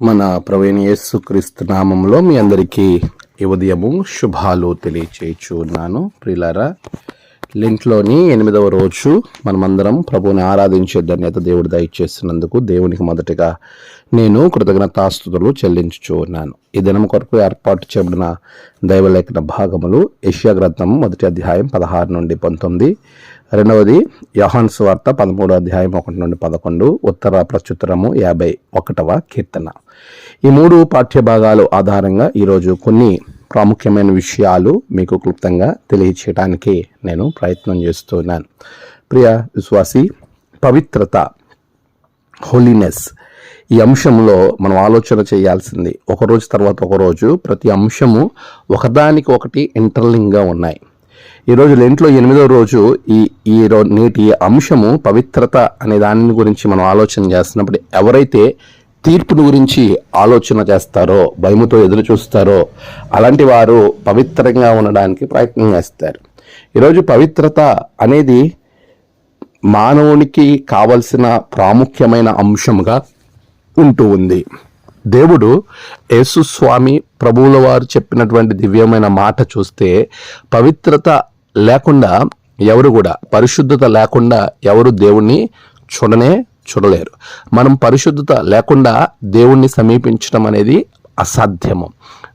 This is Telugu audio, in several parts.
మన ప్రవీణ్ యేసుక్రీస్తు నామంలో మీ అందరికీ ఉదయము శుభాలు తెలియచేయచ్చు ఉన్నాను ప్రిలారా లింట్లోని ఎనిమిదవ రోజు మనమందరం ప్రభుని ఆరాధించే ధన్యత దేవుడు దయచేసినందుకు దేవునికి మొదటిగా నేను కృతజ్ఞతాస్తుతులు చెల్లించుచూ ఉన్నాను ఈ దినం కొరకు ఏర్పాటు చేయబడిన దైవలేఖన భాగములు యష్యా గ్రంథం మొదటి అధ్యాయం పదహారు నుండి పంతొమ్మిది రెండవది యహాన్స్ వార్త పదమూడో అధ్యాయం ఒకటి నుండి పదకొండు ఉత్తర ప్రత్యుత్తరము యాభై ఒకటవ కీర్తన. ఈ మూడు పాఠ్య భాగాలు ఆధారంగా ఈరోజు కొన్ని ప్రాముఖ్యమైన విషయాలు మీకు క్లుప్తంగా తెలియచేయడానికి నేను ప్రయత్నం చేస్తున్నాను. ప్రియ విశ్వాసి పవిత్రత హోలీనెస్ ఈ అంశంలో మనం ఆలోచన చేయాల్సింది. ఒకరోజు తర్వాత ఒకరోజు ప్రతి అంశము ఒకదానికి ఒకటి ఇంటర్లింగ్గా ఉన్నాయి. ఈరోజు లెంట్లో ఎనిమిదో రోజు ఈ ఈ నేటి అంశము పవిత్రత అనే దాని గురించి మనం ఆలోచన చేస్తున్నప్పుడు ఎవరైతే తీర్పును గురించి ఆలోచన చేస్తారో భయముతో ఎదురు చూస్తారో అలాంటి వారు పవిత్రంగా ఉండడానికి ప్రయత్నం చేస్తారు. ఈరోజు పవిత్రత అనేది మానవునికి కావలసిన ప్రాముఖ్యమైన అంశంగా ఉంటూ ఉంది. దేవుడు యేసుస్వామి ప్రభువుల వారు చెప్పినటువంటి దివ్యమైన మాట చూస్తే పవిత్రత లేకుండా ఎవరు కూడా పరిశుద్ధత లేకుండా ఎవరు దేవుణ్ణి చూడనే చూడలేరు. మనం పరిశుద్ధత లేకుండా దేవుణ్ణి సమీపించడం అనేది అసాధ్యము.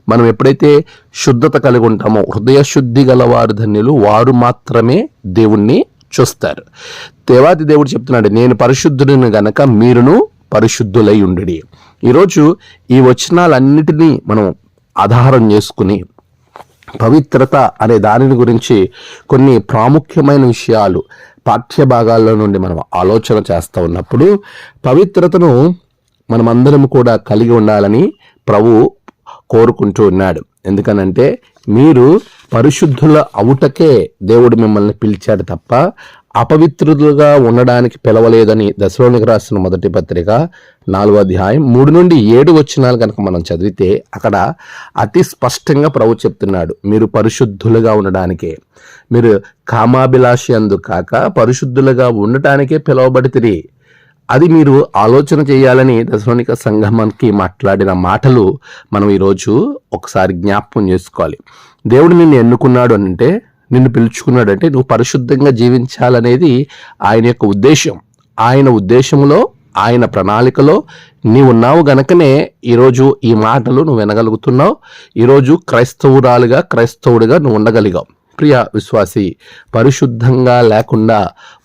మనం ఎప్పుడైతే శుద్ధత కలిగి ఉంటామో హృదయ శుద్ధి గలవారు ధన్యులు వారు మాత్రమే దేవుణ్ణి చూస్తారు. దేవాది దేవుడు చెప్తున్నాడు నేను పరిశుద్ధుడిని గనక మీరును పరిశుద్ధులై ఉండి ఈరోజు ఈ వచనాలన్నిటినీ మనం ఆధారం చేసుకుని పవిత్రత అనే దానిని గురించి కొన్ని ప్రాముఖ్యమైన విషయాలు పాఠ్య భాగాల్లో నుండి మనం ఆలోచన చేస్తూ ఉన్నప్పుడు పవిత్రతను మనమందరం కూడా కలిగి ఉండాలని ప్రభు కోరుకుంటూ ఉన్నాడు. ఎందుకనంటే మీరు పరిశుద్ధుల అవుటకే దేవుడు మిమ్మల్ని పిలిచాడు తప్ప అపవిత్రులుగా ఉండడానికి పిలవలేదని దశలోనికి రాసిన మొదటి పత్రిక నాలుగో అధ్యాయం మూడు నుండి ఏడు వచ్చినాలు కనుక మనం చదివితే అక్కడ అతి స్పష్టంగా ప్రభు చెప్తున్నాడు మీరు పరిశుద్ధులుగా ఉండడానికే. మీరు కామాభిలాషి అందు కాక పరిశుద్ధులుగా ఉండటానికే పిలువబడితిరి. అది మీరు ఆలోచన చేయాలని దశలోనిక సంఘమానికి మాట్లాడిన మాటలు మనం ఈరోజు ఒకసారి జ్ఞాపకం చేసుకోవాలి. దేవుడు నిన్ను ఎన్నుకున్నాడు అంటే నిన్ను పిలుచుకున్నాడంటే నువ్వు పరిశుద్ధంగా జీవించాలనేది ఆయన యొక్క ఉద్దేశం. ఆయన ఉద్దేశంలో ఆయన ప్రణాళికలో నీవు ఉన్నావు గనకనే ఈరోజు ఈ మాటలు నువ్వు వినగలుగుతున్నావు. ఈరోజు క్రైస్తవురాలుగా క్రైస్తవుడిగా నువ్వు ఉండగలిగావు. ప్రియ విశ్వాసి పరిశుద్ధంగా లేకుండా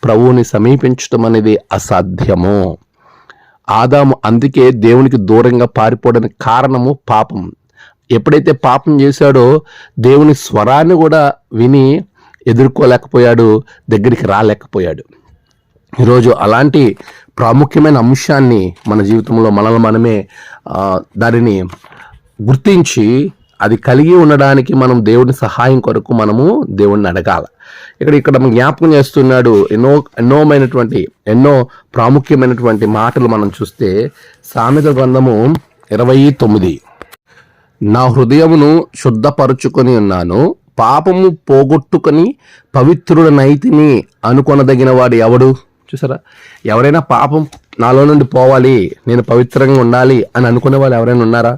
ప్రభువుని సమీపించటం అనేది అసాధ్యము. ఆదాము అందుకే దేవునికి దూరంగా పారిపోవడానికి కారణము పాపం. ఎప్పుడైతే పాపం చేశాడో దేవుని స్వరాన్ని కూడా విని ఎదుర్కోలేకపోయాడు దగ్గరికి రాలేకపోయాడు. ఈరోజు అలాంటి ప్రాముఖ్యమైన అంశాన్ని మన జీవితంలో మనల్ని మనమే దానిని గుర్తించి అది కలిగి ఉండడానికి మనం దేవుని సహాయం కొరకు మనము దేవుణ్ణి అడగాల. ఇక్కడ ఇక్కడ మనం జ్ఞాపకం చేస్తున్నాడు ఎన్నో ఎన్నోమైనటువంటి ఎన్నో ప్రాముఖ్యమైనటువంటి మాటలు మనం చూస్తే సామెత గ్రంథము ఇరవై తొమ్మిది. నా హృదయమును శుద్ధపరుచుకొని ఉన్నాను పాపము పోగొట్టుకొని పవిత్రుడనైతిని అనుకొనదగిన వాడు ఎవడు? చూసారా? ఎవరైనా పాపం నాలో నుండి పోవాలి నేను పవిత్రంగా ఉండాలి అని అనుకునే వాళ్ళు ఎవరైనా ఉన్నారా?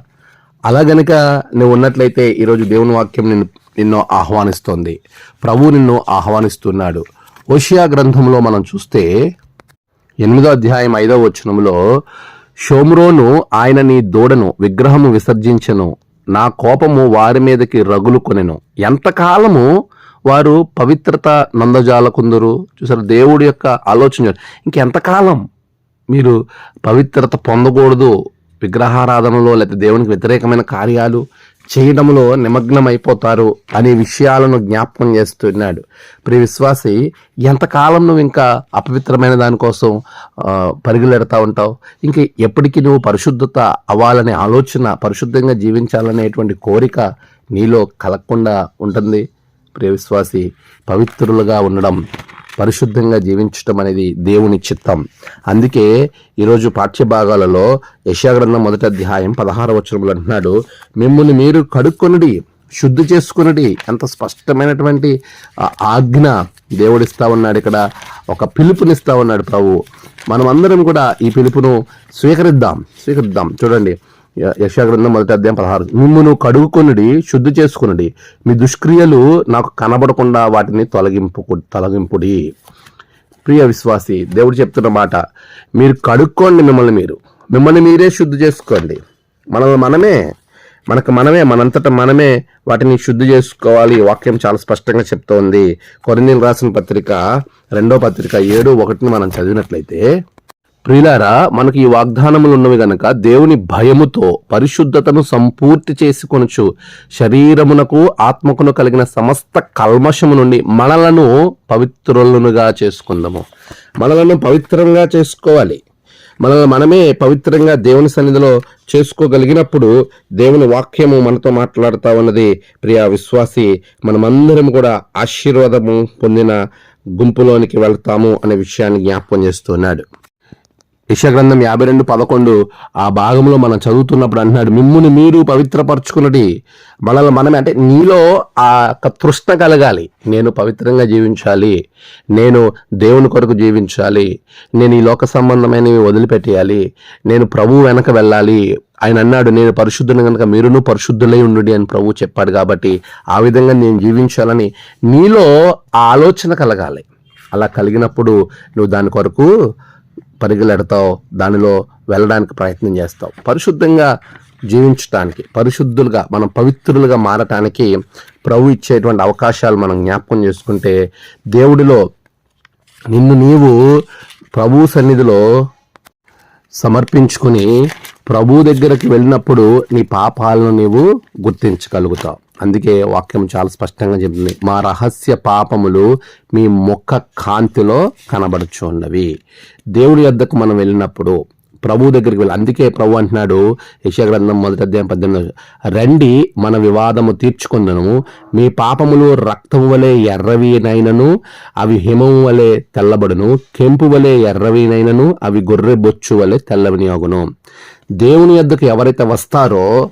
అలా గనక నువ్వు ఉన్నట్లయితే ఈరోజు దేవుని వాక్యం నిన్ను నిన్ను ఆహ్వానిస్తోంది. ప్రభు నిన్ను ఆహ్వానిస్తున్నాడు. ఓషియా గ్రంథంలో మనం చూస్తే ఎనిమిదో అధ్యాయం ఐదో వచనంలో షోమ్రోను ఆయన నీ దూడను విగ్రహము విసర్జించను. నా కోపము వారి మీదకి రగులుకొనెను ఎంతకాలము వారు పవిత్రత నందజాలకుందరు? చూసారు దేవుడి యొక్క ఆలోచన ఇంకెంతకాలం మీరు పవిత్రత పొందకూడదు? విగ్రహారాధనలో లేకపోతే దేవునికి వ్యతిరేకమైన కార్యాలు? చేయడంలో నిమగ్నమైపోతారు అనే విషయాలను జ్ఞాపకం చేస్తున్నాడు. ప్రి విశ్వాసి ఎంతకాలం నువ్వు ఇంకా అపవిత్రమైన దానికోసం ఆ, పరుగులెడతా ఉంటావు? ఇంకా ఎప్పటికీ నువ్వు పరిశుద్ధత అవ్వాలనే ఆలోచన పరిశుద్ధంగా జీవించాలనేటువంటి కోరిక నీలో కలగకుండా ఉంటుంది. ప్రియ విశ్వాసి పవిత్రులుగా ఉండడం పరిశుద్ధంగా జీవించటం అనేది దేవుని చిత్తం. అందుకే ఈరోజు పాఠ్య భాగాలలో యశాగ్రంథం మొదటి అధ్యాయం పదహార వచనములు అంటున్నాడు. మిమ్మల్ని మీరు కడుక్కొనుడి శుద్ధి చేసుకున్నది ఎంత స్పష్టమైనటువంటి ఆజ్ఞ దేవుడిస్తా ఉన్నాడు ఇక్కడ. ఒక పిలుపునిస్తా ఉన్నాడు ప్రభు. మనం అందరం కూడా ఈ పిలుపును స్వీకరిద్దాం స్వీకరిద్దాం. చూడండి. యశాగ్రంథం మొదటి అధ్యాయం పదహారు. మిమ్మును కడుగుకొనుడి శుద్ధి చేసుకునుడి. మీ దుష్క్రియలు నాకు కనబడకుండా వాటిని తొలగింపు తొలగింపుడి. ప్రియ విశ్వాసి దేవుడు చెప్తున్న మాట మీరు కడుక్కోండి మిమ్మల్ని మీరు. మిమ్మల్ని మీరే శుద్ధి చేసుకోండి. మన మనమే మనకు మనమే మనంతటా మనమే వాటిని శుద్ధి చేసుకోవాలి. వాక్యం చాలా స్పష్టంగా చెప్తోంది. కొరిందీలు రాసిన పత్రిక రెండో పత్రిక ఏడు ఒకటిని మనం చదివినట్లయితే ప్రియులారా మనకి ఈ వాగ్దానములు ఉన్నవి గనక దేవుని భయముతో పరిశుద్ధతను సంపూర్తి చేసుకొనుచు శరీరమునకు ఆత్మకును కలిగిన సమస్త కల్మషము నుండి మనలను పవిత్రులనుగా చేసుకుందాము. మనలను పవిత్రంగా చేసుకోవాలి. మనల్ని మనమే పవిత్రంగా దేవుని సన్నిధిలో చేసుకోగలిగినప్పుడు దేవుని వాక్యము మనతో మాట్లాడుతా ఉన్నది. ప్రియ విశ్వాసి మనమందరం కూడా ఆశీర్వాదము పొందిన గుంపులోనికి వెళ్తాము అనే విషయాన్ని జ్ఞాపకం చేస్తున్నాడు యశగ్రంథం యాభై రెండు పదకొండు ఆ భాగంలో మనం చదువుతున్నప్పుడు అంటున్నాడు మిమ్ముని మీరు పవిత్రపరచుకున్నది మనల్ని మనమే. అంటే నీలో ఆ యొక్క తృష్ణ కలగాలి. నేను పవిత్రంగా జీవించాలి. నేను దేవుని కొరకు జీవించాలి. నేను ఈ లోక సంబంధమైనవి వదిలిపెట్టేయాలి. నేను ప్రభు వెనక వెళ్ళాలి. ఆయన అన్నాడు నేను పరిశుద్ధుని కనుక మీరును పరిశుద్ధులై ఉండు అని ప్రభు చెప్పాడు కాబట్టి ఆ విధంగా నేను జీవించాలని నీలో ఆలోచన కలగాలి. అలా కలిగినప్పుడు నువ్వు దాని కొరకు పరిగెలెడతావు దానిలో వెళ్ళడానికి ప్రయత్నం చేస్తావు. పరిశుద్ధంగా జీవించటానికి పరిశుద్ధులుగా మనం పవిత్రులుగా మారటానికి ప్రభు ఇచ్చేటువంటి అవకాశాలు మనం జ్ఞాపకం చేసుకుంటే దేవుడిలో నిన్ను నీవు ప్రభు సన్నిధిలో సమర్పించుకుని ప్రభు దగ్గరికి వెళ్ళినప్పుడు నీ పాపాలను నీవు గుర్తించగలుగుతావు. అందుకే వాక్యం చాలా స్పష్టంగా చెప్తుంది. మా రహస్య పాపములు మీ ముఖ కాంతిలో కనబడుచున్నవి. దేవుడి యొద్దకు మనం వెళ్ళినప్పుడు ప్రభు దగ్గరికి వెళ్ళి అందుకే ప్రభు అంటున్నాడు యశగ్రంథం మొదటి అధ్యాయం పద్దెనిమిది. రండి మన వివాదము తీర్చుకుందను మీ పాపములు రక్తము వలె ఎర్రవినైనను అవి హిమము వలె తెల్లబడును. కెంపు వలె ఎర్రవినైనను అవి గొర్రె బొచ్చు వలె తెల్లవినియోగును దేవుని యొద్దకు ఎవరైతే వస్తారో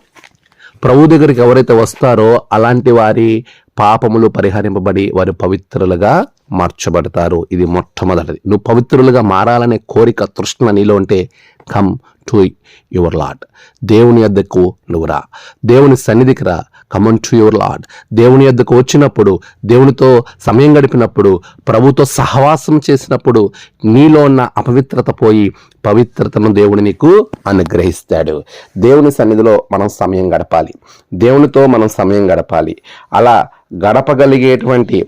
ప్రభు దగ్గరికి ఎవరైతే వస్తారో అలాంటి వారి పాపములు పరిహరింపబడి వారు పవిత్రులుగా మార్చబడతారు. ఇది మొట్టమొదటిది. నువ్వు పవిత్రులుగా మారాలనే కోరిక తృష్ణ నీలో ఉంటే కమ్ టు యువర్ లాట్ దేవుని యొద్దకు నువ్వు రా. దేవుని సన్నిధికి రా. కమన్ టు యువర్ లాడ్ దేవుని యొద్దకు వచ్చినప్పుడు దేవునితో సమయం గడిపినప్పుడు ప్రభుతో సహవాసం చేసినప్పుడు నీలో ఉన్న అపవిత్రత పోయి పవిత్రతను దేవుడు నీకు అనుగ్రహిస్తాడు. దేవుని సన్నిధిలో మనం సమయం గడపాలి. దేవునితో మనం సమయం గడపాలి. అలా గడపగలిగేటువంటి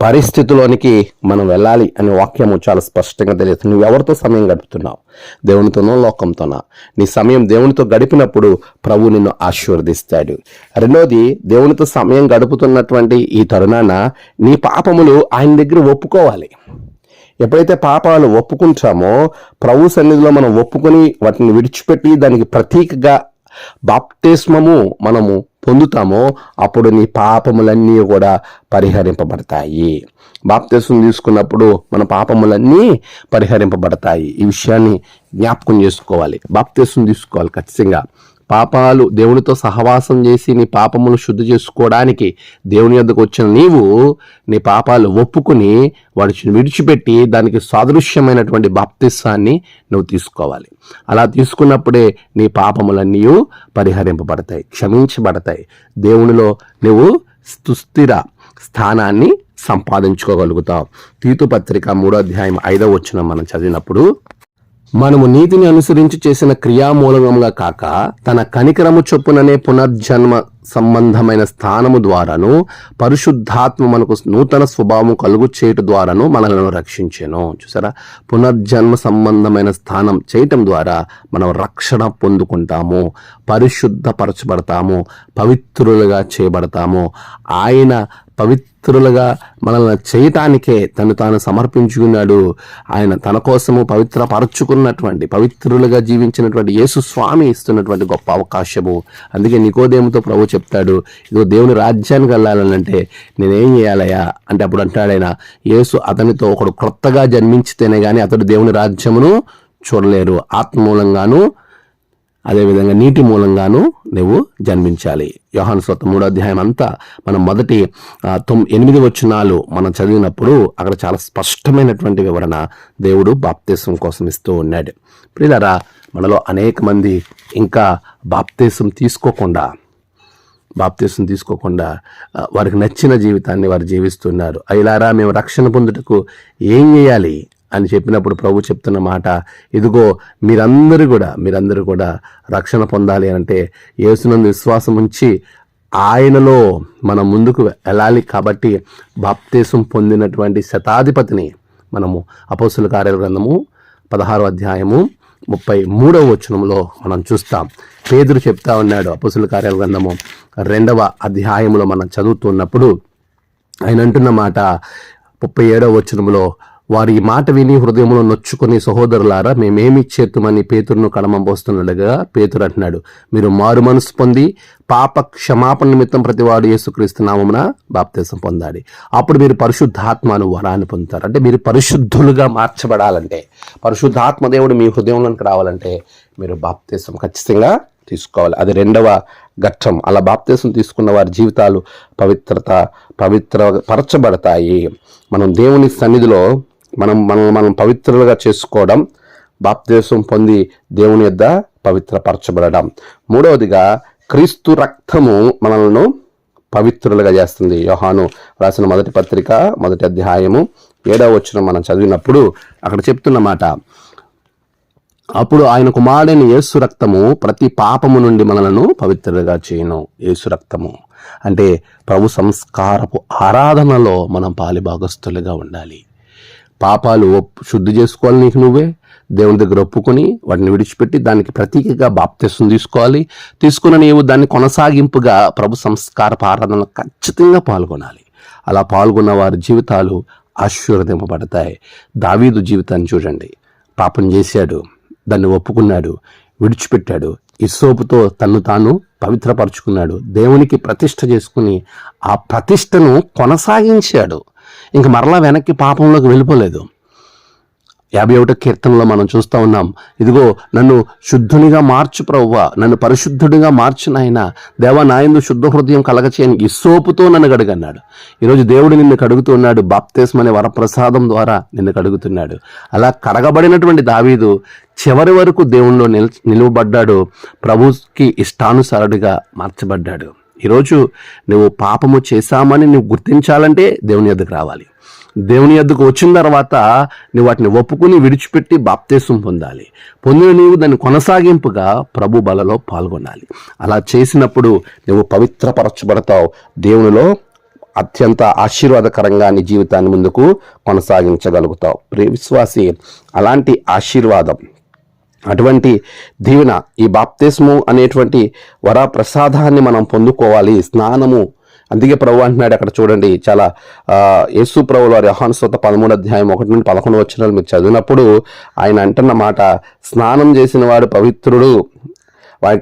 పరిస్థితిలోనికి మనం వెళ్ళాలి అనే వాక్యము చాలా స్పష్టంగా తెలియదు. నువ్వు ఎవరితో సమయం గడుపుతున్నావు? దేవునితోనో లోకంతోనా? నీ సమయం దేవునితో గడిపినప్పుడు ప్రభు నిన్ను ఆశీర్వదిస్తాడు. రెండోది దేవునితో సమయం గడుపుతున్నటువంటి ఈ తరుణాన నీ పాపములు ఆయన దగ్గర ఒప్పుకోవాలి. ఎప్పుడైతే పాపాలు ఒప్పుకుంటామో ప్రభు సన్నిధిలో మనం ఒప్పుకొని వాటిని విడిచిపెట్టి దానికి ప్రతీకగా బాప్తిస్మము మనము పొందుతామో అప్పుడు నీ పాపములన్నీ కూడా పరిహరింపబడతాయి. బాప్తేశం తీసుకున్నప్పుడు మన పాపములన్నీ పరిహరింపబడతాయి. ఈ విషయాన్ని జ్ఞాపకం చేసుకోవాలి. బాప్తిస్మం తీసుకోవాలి ఖచ్చితంగా. పాపాలు దేవునితో సహవాసం చేసి నీ పాపములు శుద్ధి చేసుకోవడానికి దేవుని యొద్దకు వచ్చిన నీవు నీ పాపాలు ఒప్పుకుని వాటిని విడిచిపెట్టి దానికి సాదృశ్యమైనటువంటి బాప్తిస్వాన్ని నువ్వు తీసుకోవాలి. అలా తీసుకున్నప్పుడే నీ పాపములన్నీ పరిహరింపబడతాయి క్షమించబడతాయి. దేవునిలో నువ్వు సుస్థిర స్థానాన్ని సంపాదించుకోగలుగుతావు. తీతు పత్రిక మూడో అధ్యాయం ఐదవ వచ్చిన మనం చదివినప్పుడు మనము నీతిని అనుసరించి చేసిన క్రియామూలంగా కాక తన కనికరము చొప్పుననే పునర్జన్మ సంబంధమైన స్థానము ద్వారాను పరిశుద్ధాత్మ మనకు నూతన స్వభావం కలుగు చేయటం ద్వారాను మనలను రక్షించాను. చూసారా? పునర్జన్మ సంబంధమైన స్థానం చేయటం ద్వారా మనం రక్షణ పొందుకుంటాము పరిశుద్ధపరచబడతాము పవిత్రులుగా చేయబడతాము. ఆయన పవిత్రులుగా మనల్ని చేయటానికే తను తాను సమర్పించుకున్నాడు. ఆయన తన కోసము పవిత్రపరచుకున్నటువంటి పవిత్రులుగా జీవించినటువంటి యేసు స్వామి ఇస్తున్నటువంటి గొప్ప అవకాశము. అందుకే నికోదేముతో ప్రభు చెప్తాడు. ఇదిగో దేవుని రాజ్యానికి వెళ్ళాలంటే నేనేం చేయాలయ్యా? అంటే అప్పుడు అంటాడు ఆయన యేసు అతనితో ఒకడు క్రొత్తగా జన్మించితేనే కానీ అతడు దేవుని రాజ్యమును చూడలేరు. ఆత్మ మూలంగాను అదేవిధంగా నీటి మూలంగాను నువ్వు జన్మించాలి. యోహాను స్వత మూడో అధ్యాయం అంతా మనం మొదటి తొమ్ ఎనిమిది వచనాలు మనం చదివినప్పుడు అక్కడ చాలా స్పష్టమైనటువంటి వివరణ దేవుడు బాప్తీసం కోసం ఇస్తూ ఉన్నాడు. ప్రియులరా మనలో అనేక మంది ఇంకా బాప్తీసం తీసుకోకుండా బాప్తీసం తీసుకోకుండా వారికి నచ్చిన జీవితాన్ని వారు జీవిస్తున్నారు. అయిలారా మేము రక్షణ పొందుటకు ఏం చేయాలి అని చెప్పినప్పుడు ప్రభు చెప్తున్న మాట ఇదిగో మీరందరూ కూడా మీరందరూ కూడా రక్షణ పొందాలి అంటే యేసునందు విశ్వాసం ఉంచి ఆయనలో మనం ముందుకు వెళ్ళాలి కాబట్టి బాప్తీసం పొందినటువంటి శతాధిపతిని మనము అపోసుల కార్యాల గ్రంథము పదహారో అధ్యాయము ముప్పై మూడవ వచనంలో మనం చూస్తాం. పేదరు చెప్తా ఉన్నాడు అపసుల కార్యాల గ్రంథము రెండవ అధ్యాయంలో మనం చదువుతున్నప్పుడు ఆయన అంటున్న మాట ముప్పై ఏడవ వచనంలో వారి ఈ మాట విని హృదయంలో నొచ్చుకుని సహోదరులారా మేమేమి చేతుమని పేతురును కడమంబోస్తుండగా పేతురు అంటున్నాడు. మీరు మారు మనసు పొంది పాప క్షమాపణ నిమిత్తం ప్రతివాడు యేసుక్రీస్తు నామమున బాప్తీసం పొందాలి. అప్పుడు మీరు పరిశుద్ధాత్మను వరాన్ని పొందుతారు. అంటే మీరు పరిశుద్ధులుగా మార్చబడాలంటే పరిశుద్ధాత్మ దేవుడు మీ హృదయంలోనికి రావాలంటే మీరు బాప్తీసం ఖచ్చితంగా తీసుకోవాలి. అది రెండవ ఘట్టం. అలా బాప్తీసం తీసుకున్న వారి జీవితాలు పవిత్రత పవిత్ర పరచబడతాయి. మనం దేవుని సన్నిధిలో మనం మనల్ని మనం పవిత్రులుగా చేసుకోవడం బాప్దేశం పొంది దేవుని యొద్ద పవిత్రపరచబడడం. మూడవదిగా క్రీస్తు రక్తము మనలను పవిత్రులుగా చేస్తుంది. యోహాను రాసిన మొదటి పత్రిక మొదటి అధ్యాయము ఏడవ వచ్చిన మనం చదివినప్పుడు అక్కడ చెప్తున్నమాట అప్పుడు ఆయన కుమారుడైన యేసు రక్తము ప్రతి పాపము నుండి మనలను పవిత్రులుగా చేయను. యేసు రక్తము అంటే ప్రభు సంస్కారపు ఆరాధనలో మనం పాలిభాగస్తులుగా ఉండాలి. పాపాలు ఒప్పు శుద్ధి చేసుకోవాలి నీకు నువ్వే. దేవుని దగ్గర ఒప్పుకొని వాటిని విడిచిపెట్టి దానికి ప్రతీకగా బాప్తీసం తీసుకోవాలి. తీసుకున్న నీవు దాన్ని కొనసాగింపుగా ప్రభు సంస్కారపు ఆరాధనలో ఖచ్చితంగా పాల్గొనాలి. అలా పాల్గొన్న వారి జీవితాలు ఆశీర్వదింపబడతాయి. దావీదు జీవితాన్ని చూడండి. పాపం చేశాడు. దాన్ని ఒప్పుకున్నాడు. విడిచిపెట్టాడు. ఇసోపుతో తన్ను తాను పవిత్రపరుచుకున్నాడు. దేవునికి ప్రతిష్ట చేసుకుని ఆ ప్రతిష్టను కొనసాగించాడు. ఇంక మరలా వెనక్కి పాపంలోకి వెళ్ళిపోలేదు. యాభై ఒకటో కీర్తనలో మనం చూస్తూ ఉన్నాం ఇదిగో నన్ను శుద్ధునిగా మార్చు ప్రవ్వ నన్ను పరిశుద్ధుడిగా మార్చు నాయన దేవా నాయందు శుద్ధ హృదయం కలగచేయని ఇస్సోపుతో నన్ను కడుగన్నాడు. ఈరోజు దేవుడు నిన్ను కడుగుతున్నాడు బాప్తేశం అనే వరప్రసాదం ద్వారా నిన్ను కడుగుతున్నాడు. అలా కడగబడినటువంటి దావీదు చివరి వరకు దేవుణ్ణిలో నిల్ నిలువబడ్డాడు ప్రభుకి ఇష్టానుసారుడిగా మార్చబడ్డాడు. ఈరోజు నువ్వు పాపము చేశామని నువ్వు గుర్తించాలంటే దేవుని యొద్దకు రావాలి. దేవుని ఎద్దుకు వచ్చిన తర్వాత నువ్వు వాటిని ఒప్పుకుని విడిచిపెట్టి బాప్తేశం పొందాలి. పొందిన నీవు దాన్ని కొనసాగింపుగా ప్రభు బలలో పాల్గొనాలి. అలా చేసినప్పుడు నువ్వు పవిత్రపరచబడతావు. దేవునిలో అత్యంత ఆశీర్వాదకరంగా నీ జీవితాన్ని ముందుకు కొనసాగించగలుగుతావు. ప్రే విశ్వాసి అలాంటి ఆశీర్వాదం అటువంటి దీవెన ఈ బాప్తిస్ము అనేటువంటి వరప్రసాదాన్ని మనం పొందుకోవాలి. స్నానము. అందుకే ప్రభు అంటున్నాడు అక్కడ చూడండి చాలా యేసు ప్రభు వారి యోహాను పదమూడు అధ్యాయం ఒకటి నుండి పదకొండు వచ్చిన మీరు చదివినప్పుడు ఆయన అంటున్న మాట స్నానం చేసిన వాడు పవిత్రుడు. వారి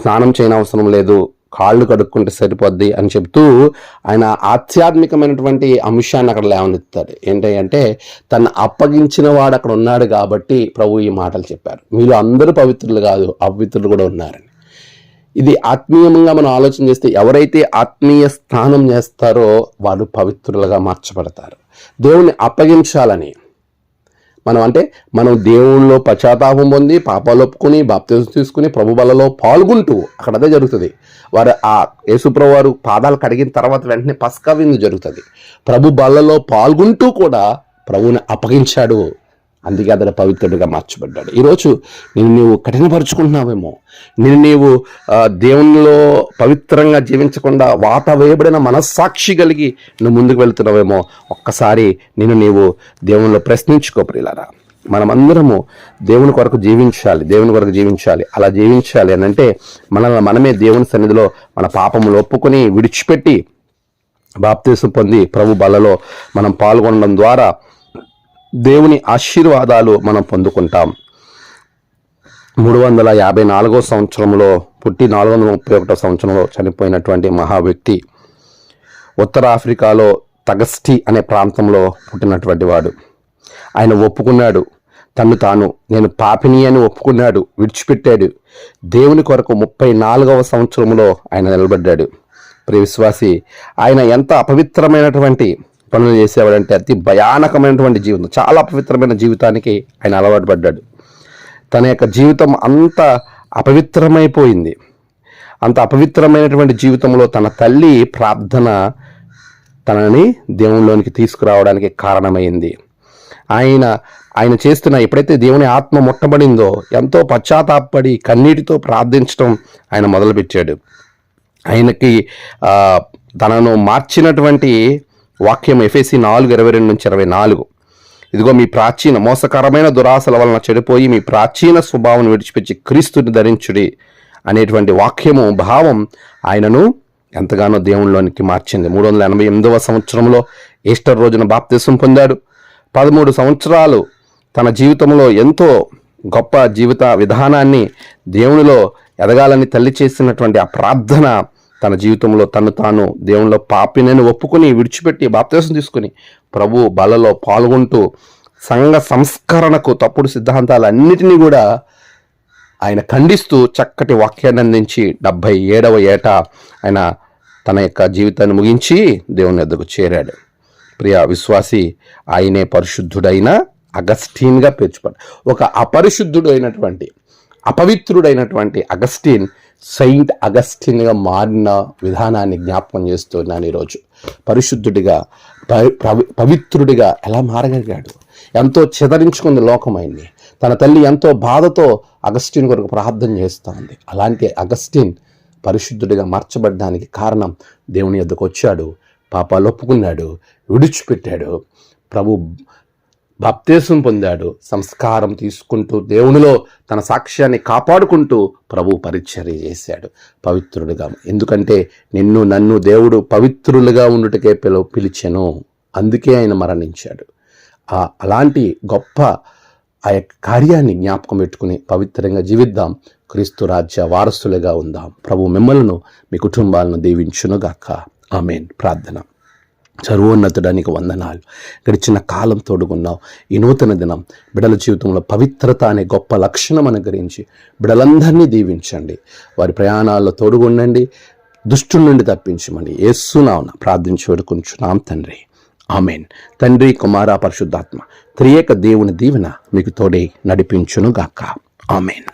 స్నానం చేయనవసరం లేదు. కాళ్ళు కడుక్కుంటే సరిపోద్ది అని చెప్తూ ఆయన ఆధ్యాత్మికమైనటువంటి అంశాన్ని అక్కడ లేవనెత్తాడు ఏంటి అంటే తను అప్పగించిన వాడు అక్కడ ఉన్నాడు కాబట్టి ప్రభు ఈ మాటలు చెప్పారు. మీరు అందరూ పవిత్రులు కాదు అపవిత్రులు కూడా ఉన్నారని. ఇది ఆత్మీయంగా మనం ఆలోచన చేస్తే ఎవరైతే ఆత్మీయ స్నానం చేస్తారో వారు పవిత్రులుగా మార్చబడతారు. దేవుని అప్పగించాలని మనం అంటే మనం దేవుళ్ళలో పశ్చాత్తాపం పొంది పాపాలు ఒప్పుకొని బాప్తిజం తీసుకుని ప్రభు బలలో పాల్గొంటూ అక్కడ అదే జరుగుతుంది. వారు ఆ యేసుప్రభు వారు పాదాలు కడిగిన తర్వాత వెంటనే పస్కా విందు జరుగుతుంది. ప్రభు బలలో పాల్గొంటూ కూడా ప్రభువుని అప్పగించాడు. అందుకే అతడు పవిత్రుడిగా మార్చబడ్డాడు. ఈరోజు నేను నీవు కఠినపరుచుకుంటున్నావేమో. నేను నీవు దేవునిలో పవిత్రంగా జీవించకుండా వాత వేయబడిన మనస్సాక్షి కలిగి నువ్వు ముందుకు వెళ్తున్నావేమో. ఒక్కసారి నేను నీవు దేవునిలో ప్రశ్నించుకో ప్రియులారా. మనమందరము దేవుని కొరకు జీవించాలి దేవుని కొరకు జీవించాలి అలా జీవించాలి అని అంటే మనల్ని మనమే దేవుని సన్నిధిలో మన పాపములు ఒప్పుకొని విడిచిపెట్టి బాప్తీసం పొంది ప్రభు బలలో మనం పాల్గొనడం ద్వారా దేవుని ఆశీర్వాదాలు మనం పొందుకుంటాం. మూడు వందల యాభై నాలుగో సంవత్సరంలో పుట్టి నాలుగు వందల ముప్పై ఒకటో సంవత్సరంలో చనిపోయినటువంటి మహా వ్యక్తి ఉత్తర ఆఫ్రికాలో తగస్టి అనే ప్రాంతంలో పుట్టినటువంటి వాడు. ఆయన ఒప్పుకున్నాడు. తను తాను నేను పాపిని అని ఒప్పుకున్నాడు విడిచిపెట్టాడు. దేవుని కొరకు ముప్పై నాలుగవ సంవత్సరంలో ఆయన నిలబడ్డాడు. ప్రియ విశ్వాసి ఆయన ఎంత అపవిత్రమైనటువంటి పనులు చేసేవాడంటే అతి భయానకమైనటువంటి జీవితం. చాలా పవిత్రమైన జీవితానికి ఆయన అలవాటు పడ్డాడు. తన యొక్క జీవితం అంత అపవిత్రమైపోయింది. అంత అపవిత్రమైనటువంటి జీవితంలో తన తల్లి ప్రార్థన తనని దేవునిలోనికి తీసుకురావడానికి కారణమైంది. ఆయన ఆయన చేస్తున్న ఎప్పుడైతే దేవుని ఆత్మ ముట్టబడిందో ఎంతో పశ్చాత్తాపడి కన్నీటితో ప్రార్థించడం ఆయన మొదలుపెట్టాడు. ఆయనకి తనను మార్చినటువంటి వాక్యం ఎఫ్ఎసి నాలుగు ఇరవై రెండు నుంచి ఇరవై నాలుగు. ఇదిగో మీ ప్రాచీన మోసకరమైన దురాశల వలన చెడిపోయి మీ ప్రాచీన స్వభావం విడిచిపెట్టి క్రీస్తుని ధరించుడి అనేటువంటి వాక్యము భావం ఆయనను ఎంతగానో దేవునిలోనికి మార్చింది. మూడు వందల ఎనభై ఎనిమిదవ సంవత్సరంలో ఈస్టర్ రోజున బాప్తిసం పొందాడు. పదమూడు సంవత్సరాలు తన జీవితంలో ఎంతో గొప్ప జీవిత విధానాన్ని దేవునిలో ఎదగాలని తల్లి చేసినటువంటి ఆ ప్రార్థన తన జీవితంలో తను తాను దేవునిలో పాపినని ఒప్పుకొని విడిచిపెట్టి బాప్తేశం తీసుకుని ప్రభు బలలో పాల్గొంటూ సంఘ సంస్కరణకు తప్పుడు సిద్ధాంతాలన్నిటినీ కూడా ఆయన ఖండిస్తూ చక్కటి వాక్యాన్ని అందించి డెబ్భై ఏడవ ఏట ఆయన తన యొక్క జీవితాన్ని ముగించి దేవుని ఎద్దకు చేరాడు. ప్రియ విశ్వాసి ఆయనే పరిశుద్ధుడైన అగస్టీన్గా పేర్చుపడ్డాడు ఒక అపరిశుద్ధుడు అయినటువంటి అపవిత్రుడైనటువంటి అగస్టీన్ సెయింట్ అగస్టిన్గా మారిన విధానాన్ని జ్ఞాపకం చేస్తున్నాను ఈరోజు. పరిశుద్ధుడిగా పవి- పవిత్రుడిగా ఎలా మారగలిగాడు? ఎంతో చెదరించుకుంది లోకమైంది తన తల్లి ఎంతో బాధతో అగస్టిన్ కొరకు ప్రార్థన చేస్తూ ఉంది అలాంటి అగస్టిన్ పరిశుద్ధుడిగా మార్చబడడానికి కారణం దేవుని యొద్దకు వచ్చాడు. పాపాలు ఒప్పుకున్నాడు విడిచిపెట్టాడు. ప్రభు బాప్తేశం పొందాడు. సంస్కారం తీసుకుంటూ దేవునిలో తన సాక్ష్యాన్ని కాపాడుకుంటూ ప్రభు పరిచర్య చేశాడు. పవిత్రుడిగా ఎందుకంటే నిన్ను నన్ను దేవుడు పవిత్రులుగా ఉండుటకే పిలు పిలిచెను. అందుకే ఆయన మరణించాడు. ఆ అలాంటి గొప్ప ఆ యొక్క కార్యాన్ని జ్ఞాపకం పెట్టుకుని పవిత్రంగా జీవిద్దాం. క్రీస్తు రాజ్య వారసులుగా ఉందాం. ప్రభు మిమ్మలను మీ కుటుంబాలను దీవించునుగాక. ఆమెన్. ప్రార్థన. సర్వోన్నతుడానికి వందనాలు. గడిచిన కాలం తోడుకున్నావు ఈ నూతన దినం బిడల జీవితంలో పవిత్రత అనే గొప్ప లక్షణం అనుగ్రహించి బిడలందరినీ దీవించండి. వారి ప్రయాణాల్లో తోడుగుండండి దుష్టుల నుండి తప్పించమని ఏసునావున ప్రార్థించి వేడుకుంటున్నాం తండ్రి. ఆమెన్. తండ్రి కుమార పరిశుద్ధాత్మ త్రియేక దేవుని దీవెన మీకు తోడే నడిపించునుగాక. ఆమెన్.